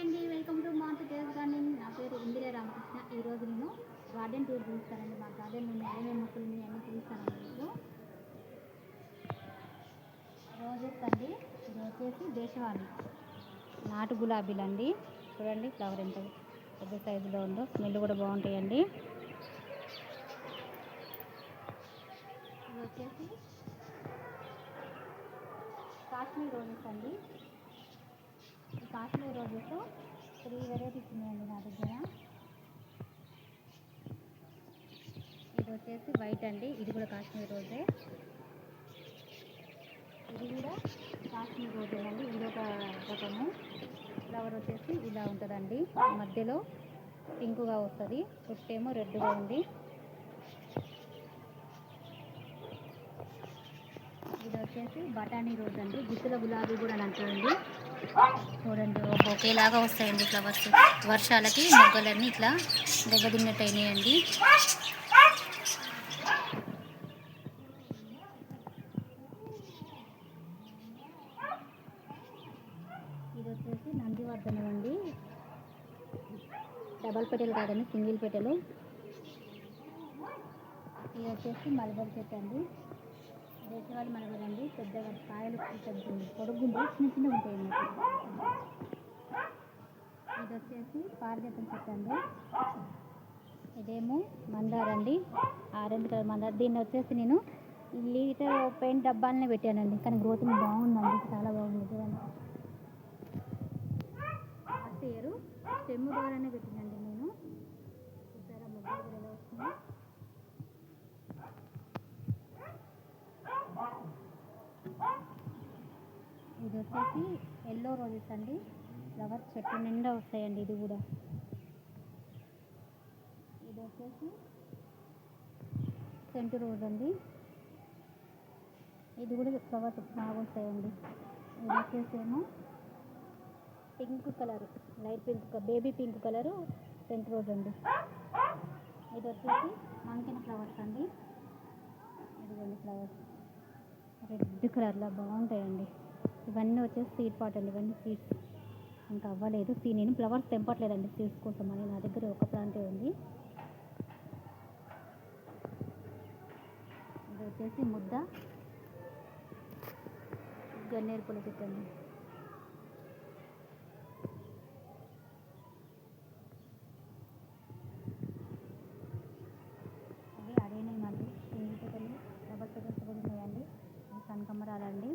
అండి welcome to మా టేస్ garden. నా పేరు ఇందిరా రామకృష్ణ. ఈరోజు నేను గార్డెన్ టూర్ చూస్తానండి మా గార్డెన్ నేను ఏమేమి మొక్కలు ఉన్నాయి అన్నీ చూస్తానండి మీకు. రోజెస్ అండి ఇది వచ్చేసి దేశవాళి నాటు గులాబీలు అండి చూడండి ఫ్లవర్ ఎంత పెద్ద సైజులో ఉందో. స్మెల్ కూడా బాగుంటాయండి. ఇది వచ్చేసి కాశ్మీర్ రోజెస్ అండి కాశ్మీర్ రోజెస్ త్రీ వెరైటీస్ ఉన్నాయండి నా దగ్గర. ఇది వచ్చేసి వైట్ అండి. ఇది కూడా కాశ్మీర్ రోజే. ఇది కూడా కాశ్మీర్ రోజే అండి ఇది ఒక రకము. ఫ్లవర్ వచ్చేసి ఇలా ఉంటుందండి. మధ్యలో పింక్గా వస్తుంది. చుట్టేమో రెడ్గా ఉంది ఇది వచ్చేసి బఠానీ రోజ్ అండి. గుత్తుల గులాబీ కూడా అని అంటారండి చూడండి ఒకేలాగా వస్తాయండి ఫ్లవర్స్. వర్షాలకి మొగ్గలన్నీ ఇట్లా దెబ్బతిన్నట్టు అయినాయండి ఇది వచ్చేసి నందివర్ధనం అండి. డబల్ పెట్టెలు కాదండి సింగిల్ పెట్టెలు. ఇది వచ్చేసి మలబరి చెట్టు అండి. దేశవాళి మలబరి అండి పెద్దగా కాయలు పెద్ద పొడుగుండి చిన్న చిన్నగా ఉంటాయి ఇది వచ్చేసి పారిజాతం చెట్టు అండి. ఇదేమో మందారండి ఆరెంజ్ కలర్ మందార. దీన్ని వచ్చేసి నేను లీటర్ పెయింట్ డబ్బాలనే పెట్టానండి. కానీ గ్రోతింగ్ బాగుందండి. చాలా బాగుంది. చూడండి లాస్ట్ ఇయర్ స్టెమ్ ద్వారానే పెట్టినండి నేను. చూసారా? మొగ్గలు వస్తుంది ఇది వచ్చేసి ఎల్లో రోజెస్ అండి. ఫ్లవర్ చెట్టు నిండా వస్తాయండి ఇది కూడా. ఇది వచ్చేసి సెంటు రోజ్ అండి. ఇది కూడా ఫ్లవర్స్ బాగా వస్తాయండి. ఇది వచ్చేసి ఏమో pink colour light pink baby pink colour scent rose అండి. ఇది వచ్చేసి మంకిన ఫ్లవర్స్ అండి. ఇదిగోండి ఫ్లవర్స్. రెడ్ కలర్లో బాగుంటాయండి. ఇవన్నీ వచ్చేసి సీడ్ పాట్ అండి ఇవన్నీ సీడ్స్ ఇంకా అవ్వలేదు. సీ నేను ఫ్లవర్స్ తెంపట్లేదండి సీడ్స్ కోసం అని. నా దగ్గర ఒక ప్లాంటే ఉంది. ఇది వచ్చేసి ముద్ద. గన్నేరు పూల చెట్టు అండి అవి అరేనే మళ్ళీ పిండి పెట్టలు రబ్బర్ పెట్టలు కూడా ఉన్నాయండి ఇవి కనకమరాలండి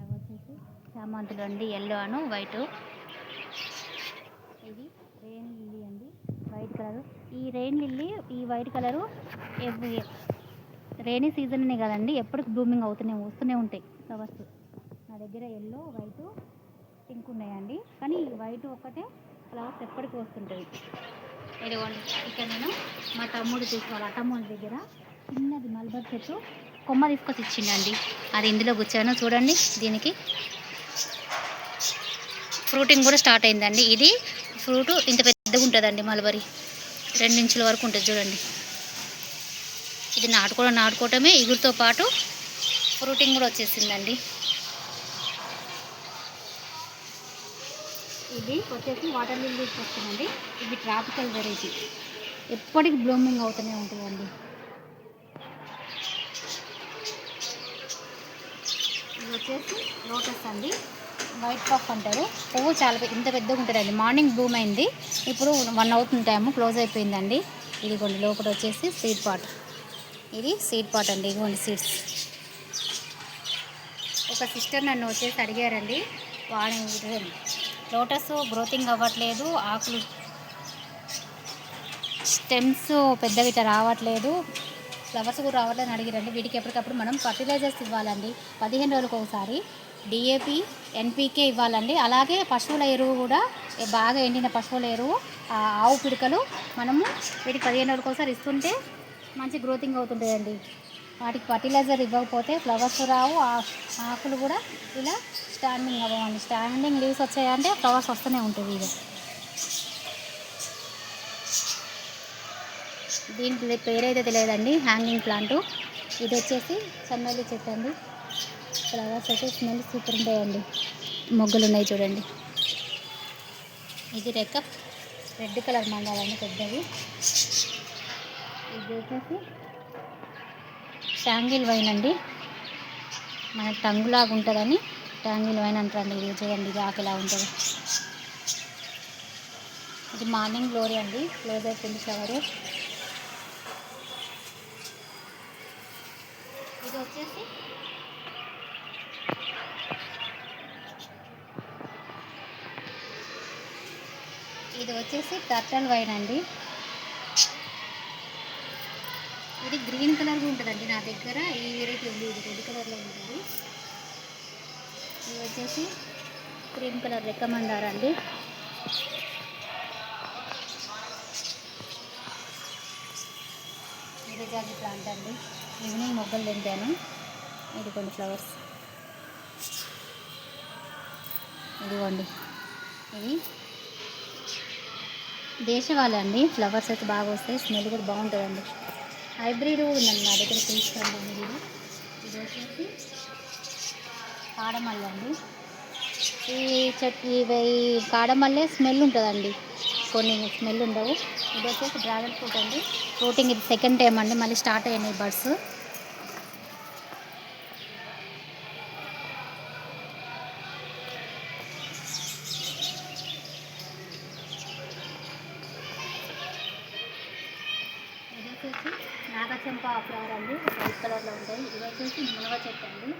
అవి వచ్చేసి చామంతులు అండి ఎల్లో అను వైట్. ఇది రెయిన్ లిల్లీ అండి వైట్ కలర్. ఈ రెయిన్ లిల్లీ ఈ వైట్ కలరు రైనీ సీజన్నే కదండి ఎప్పటికి బ్లూమింగ్ అవుతూనే వస్తూనే ఉంటాయి ఫ్లవర్స్. నా దగ్గర ఎల్లో వైట్ పింక్ ఉన్నాయండి. కానీ ఈ వైట్ ఒక్కటే ఫ్లవర్స్ ఎప్పటికీ వస్తుంటాయి. ఇదిగోండి ఇక్కడ నేను మా తమ్ముడు తీసుకోవాలి తమ్ముడి దగ్గర చిన్నది మల్బర్ చెట్టు కొమ్మ తీసుకొచ్చి ఇచ్చిండండి. అది ఇందులో కూర్చోను చూడండి దీనికి. ఫ్రూటింగ్ కూడా స్టార్ట్ అయిందండి. ఇది ఫ్రూట్ ఇంత పెద్దగా ఉంటుందండి మల్బరీ. రెండించుల వరకు ఉంటుంది చూడండి. ఇది నాటుకోవడం నాటుకోవటమే. ఇగురుతో పాటు ఫ్రూటింగ్ కూడా వచ్చేసిందండి. ఇది వచ్చేసి వాటర్ లిల్లీస్ వస్తుందండి. ఇది ట్రాపికల్ వెరైటీ. ఎప్పటికి బ్లూమింగ్ అవుతూనే ఉంటుందండి. ఇది వచ్చేసి లోటస్ అండి. వైట్ పఫ్ అంటారు. పువ్వు చాలా పెద్ద- ఇంత పెద్దగా ఉంటుందండి. మార్నింగ్ బ్లూమ్ అయింది. ఇప్పుడు వన్ అవుతుంది టైము క్లోజ్ అయిపోయిందండి. ఇదిగోండి లోపల వచ్చేసి సీడ్ పాట్ ఇది సీడ్ పాట్ అండి. ఇదిగోండి సీడ్స్ ఒక సిస్టర్ నన్ను వచ్చేసి అడిగారండి. వాడి లోటస్ గ్రోతింగ్ అవ్వట్లేదు. ఆకులు స్టెమ్స్ పెద్దగా ఇట్లా రావట్లేదు. ఫ్లవర్స్ కూడా రావట్లేదు అని వీటికి ఎప్పటికప్పుడు మనం ఫర్టిలైజర్స్ ఇవ్వాలండి. పదిహేను రోజులకు ఒకసారి డిఏపి ఎన్పికే ఇవ్వాలండి. అలాగే పశువుల ఎరువు కూడా బాగా ఎండిన పశువుల ఎరువు ఆవు పిడకలు మనము వీటికి పదిహేను రోజులకు ఒకసారి ఇస్తుంటే మంచి గ్రోతింగ్ అవుతుంటాయండి. వాటికి ఫర్టిలైజర్ ఇవ్వకపోతే ఫ్లవర్స్ రావు ఆకులు కూడా ఇలా స్టాండింగ్ అవ్వండి స్టాండింగ్ లీవ్స్ వచ్చాయంటే ఫ్లవర్స్ వస్తూనే ఉంటుంది ఇక. దీనికి పేరైతే తెలియదండి. Hanging plant. ఇది వచ్చేసి సన్నల్లి చెట్టు అండి. ఫ్లవర్స్ అయితే స్మెల్ సూపర్ ఉంటాయండి. మొగ్గలు ఉన్నాయి చూడండి. ఇది రెక్క. రెడ్ కలర్ మందారండి పెద్దవి. ఇది వచ్చేసి ట్యాంగిల్ వైన్ అండి. మన టంగులాగా ఉంటుందని ట్యాంగిల్ వైన్ అంటారండి. ఇది చూడండి ఇది ఆకులా ఉంటుంది ఇది మార్నింగ్ గ్లోరీ అండి. క్లోజ్ అయిపోయింది ఫ్లవరు ఇది వచ్చేసి ఇది వచ్చేసి టర్టల్ వైన్ అండి. ఇది గ్రీన్ కలర్ ఉంటుందండి నా దగ్గర. ఈ వెరైటీ ఉంది ఇది రెడ్ కలర్లో ఉంటుంది. ఇది వచ్చేసి క్రీమ్ కలర్ రెక్కమండారు అండి. మిరజాజి ప్లాంట్ అండి. ఈవినింగ్ మొగ్గలు తింటాను ఇది కొన్ని ఫ్లవర్స్. ఇదిగోండి. ఇది దేశవాళీ అండి ఫ్లవర్స్ అయితే బాగా వస్తాయి. స్మెల్ కూడా బాగుంటుందండి. హైబ్రిడ్ ఉందండి నా దగ్గర తీసుకురండి మీరు. ఇది వచ్చేసి కాడమల్లి అండి ఈ చెట్ ఇవి ఈ కాడమల్లె స్మెల్ ఉంటుందండి. కొన్ని స్మెల్ ఉండవు. ఇది వచ్చేసి డ్రాగన్ ఫ్రూట్ అండి. ఫ్రూటింగ్ ఇది సెకండ్ టైం అండి. మళ్ళీ స్టార్ట్ అయినాయి బర్డ్స్ ఇది వచ్చేసి నాగచంప ఫ్లవర్ అండి వైట్ కలర్లో ఉంటాయి. ఇది వచ్చేసి మునగ చెట్టు అండి.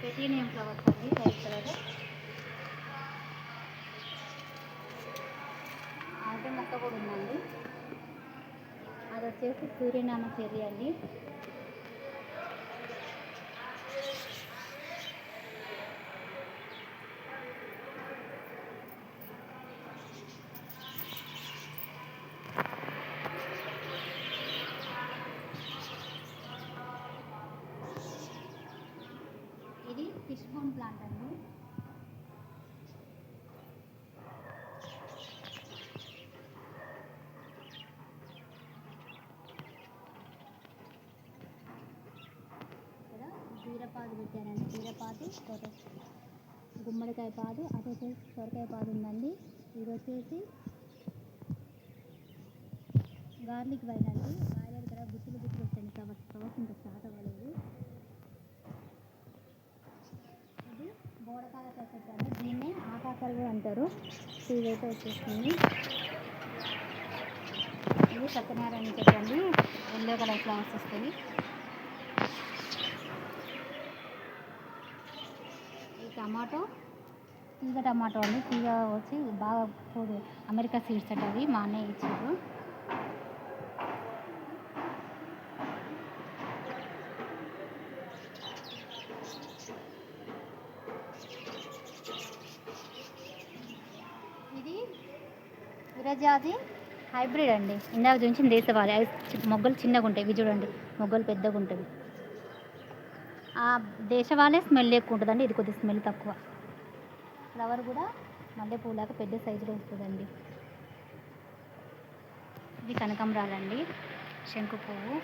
పెటీనియం ఫ్లవర్స్ అండి వైట్ కలర్. ఆట మొక్క కూడా ఉందండి. అది వచ్చేసి సూర్యనామ చెర్రీ అండి ఇది ఫిష్ బోన్ ప్లాంట్ అండి కీరపాదు పెట్టారండి. పెట్టానండి గుమ్మడికాయ పాదు అది వచ్చేసి సొరకాయ పాదు ఉందండి. ఇది వచ్చేసి గార్లిక్ వైన్ అండి. కాయలు ఇక్కడ గుత్తులు గుత్తులు వస్తాయి ఫ్లవర్స్ ఫ్లవర్స్ ఇంకా స్టార్ట్ అవ్వలేదు ఇది బోడకాల చెట్టు అండి. ఆకాకాలు కూడా అంటారు. ఇదైతే వచ్చేస్తుంది ఇది సత్యనారాయణ చెట్టు అండి ఎల్లో కలర్ ఫ్లవర్స్ వస్తాయి. టమాటో తీగ టమాటో అండి. తీగ వచ్చి బాగా పోదు. అమెరికా సీడ్స్ అంటే అవి మా అన్నయ్య ఇచ్చారు. ఇది విరజాది హైబ్రిడ్ అండి. ఇందాక చూసి దేశవాళి. అవి చి- మొగ్గలు చిన్నగా ఉంటాయి ఇవి చూడండి. మొగ్గలు పెద్దగా ఉంటుంది దేశవాళే స్మెల్ ఎక్కువ ఉంటుందండి. ఇది కొద్దిగా స్మెల్ తక్కువ. ఫ్లవర్ కూడా మల్లెపూలాగా పెద్ద సైజులో వస్తుందండి. ఇది కనకంబరాలండి. శంకు పువ్వు.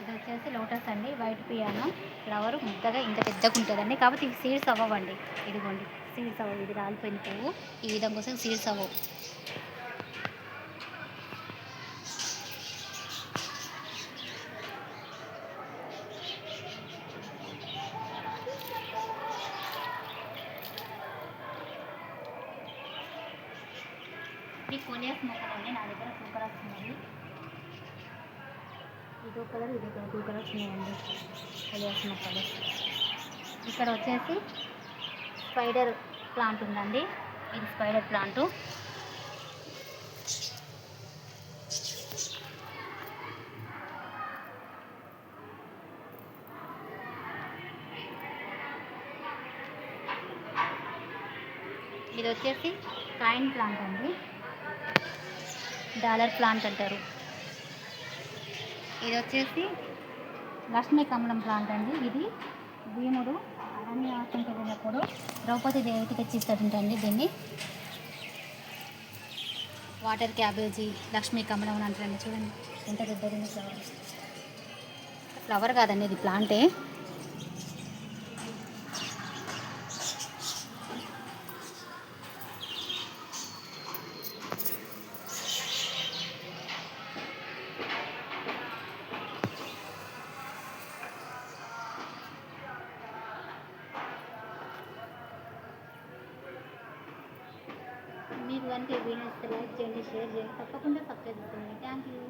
ఇది వచ్చేసి లోటస్ అండి. White piano. ఫ్లవర్ ముద్దగా ఇంత పెద్దగా ఉంటుందండి. కాబట్టి ఇవి సీడ్స్ అవ్వండి ఇదిగోండి. సీడ్స్ అవ్వవు. ఇది రాలిపోయిన పువ్వు. ఈ విధంగా కోసం సీడ్స్ అవ్వవు. ఇది కోలియాస్ మొక్కలండి నా దగ్గర టూ కలర్స్ ఉన్నాయి ఇదో కలర్ ఇది కలర్ టూ కలర్స్ ఉన్నాయండి కోలియాస్ మొక్కలు ఇక్కడ వచ్చేసి స్పైడర్ ప్లాంట్ ఉందండి. ఇది స్పైడర్ ప్లాంటు. ఇది వచ్చేసి కాయిన్ ప్లాంట్ అండి. డాలర్ ప్లాంట్ అంటారు. ఇది వచ్చేసి లక్ష్మీ కమలం ప్లాంట్ అండి. ఇది భీముడు అరణ్యవాసంకి వెళ్ళినప్పుడు ద్రౌపది దేవికి తెచ్చిస్తాడంటండి దీన్ని. వాటర్ క్యాబేజీ లక్ష్మీ కమలం అని అంటారండి చూడండి. ఎంత పెద్దది ఫ్లవర్ ఫ్లవర్ కాదండి ఇది ప్లాంటే మీకు కనుక ఈ వీడియో లైక్ చేయండి షేర్ చేయండి తప్పకుండా సబ్స్క్రైబ్ చేసుకోండి. Thank you